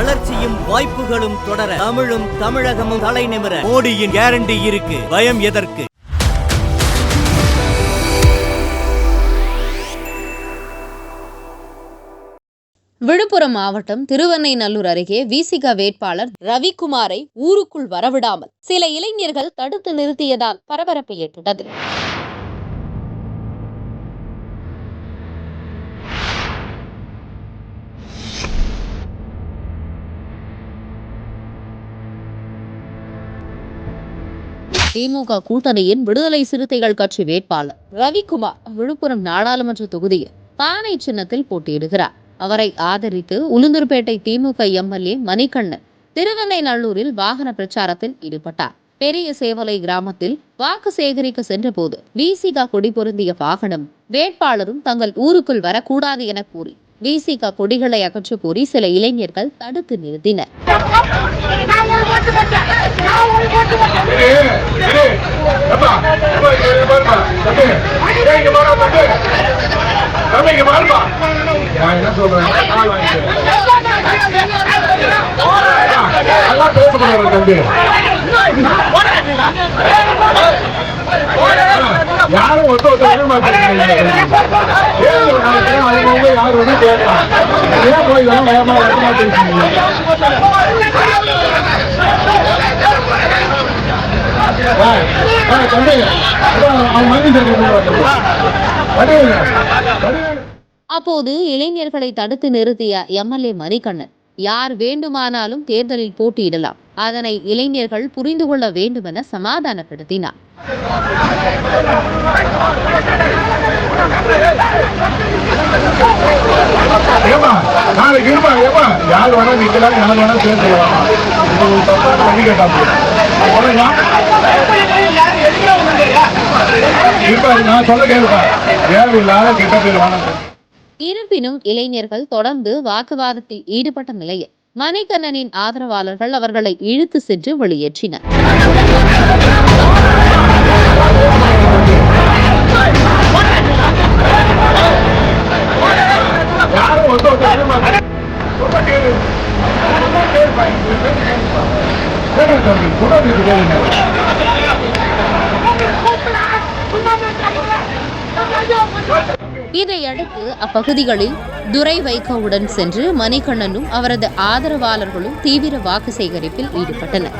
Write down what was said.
வளர்ச்சியும் வாய்ப்புகளும் தொடர தமிழும் தமிழகமும் தலை நிமிர. மோடியின் கேரண்டி இருக்கு. பயம் எதற்கு? விழுப்புரம் மாவட்டம் திருவெண்ணைநல்லூர் அருகே விசிக வேட்பாளர் ரவிக்குமாரை ஊருக்குள் வரவிடாமல் சில இளைஞர்கள் தடுத்து நிறுத்தியதால் பரபரப்பு ஏற்பட்டது. திமுக கூட்டணியின் விடுதலை சிறுத்தைகள் கட்சி வேட்பாளர் ரவிக்குமார் விழுப்புரம் நாடாளுமன்ற தொகுதியில் பானை சின்னத்தில் போட்டியிடுகிறார். அவரை ஆதரித்து உளுந்தூர்பேட்டை திமுக எம்எல்ஏ மணிகண்ணன் திருவெண்ணைநல்லூரில் வாகன பிரச்சாரத்தில் ஈடுபட்டார். பெரிய சேவலை கிராமத்தில் வாக்கு சேகரிக்க சென்றபோது விசிகா கொடி பொருந்திய வாகனம் வேட்பாளரும் தங்கள் ஊருக்குள் வரக்கூடாது என கூறி விசிகா கொடிகளை அகற்ற கோரி சில இளைஞர்கள் தடுத்து நிறுத்தினர். நான் என்ன சொல்றேன் கால் வாங்கிக்கிறேன். தம்பி யாரும் ஒத்து ஒத்து வர வந்து கேட்கலாம் ஏன் போய் வர அப்போது இளைஞர்களை தடுத்து நிறுத்திய எம்எல்ஏ மணிகண்ணன் யார் வேண்டுமானாலும் தேர்தலில் போட்டியிடலாம். அதனை இளைஞர்கள் புரிந்து கொள்ள வேண்டும் என சமாதானப்படுத்தினார் நாளைக்கு இருப்பா யார் வேணா நிக்கலாம் யார் வேணா சேர்த்துக்கலாம். கெட்ட இருப்பினும் இளைஞர்கள் தொடர்ந்து வாக்குவாதத்தில் ஈடுபட்ட நிலையில் மணிகண்ணனின் ஆதரவாளர்கள் அவர்களை இழுத்து சென்று வெளியேற்றினர். யாரும் இதையடுத்து அப்பகுதிகளில் துரை வைகோவுடன் சென்று மணிகண்ணனும் அவரது ஆதரவாளர்களும் தீவிர வாக்கு சேகரிப்பில் ஈடுபட்டனர்.